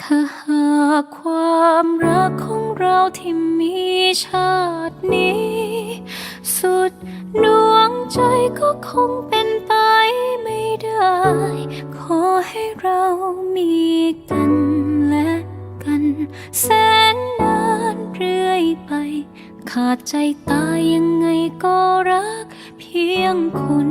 ถ้าหากความรักของเราที่มีชาตินี้ สุดดวงใจก็คงเป็นไปไม่ได้ ขอให้เรามีกันและกัน แสนนานเรื่อยไป ขาดใจตายยังไงก็รักเพียงคุณ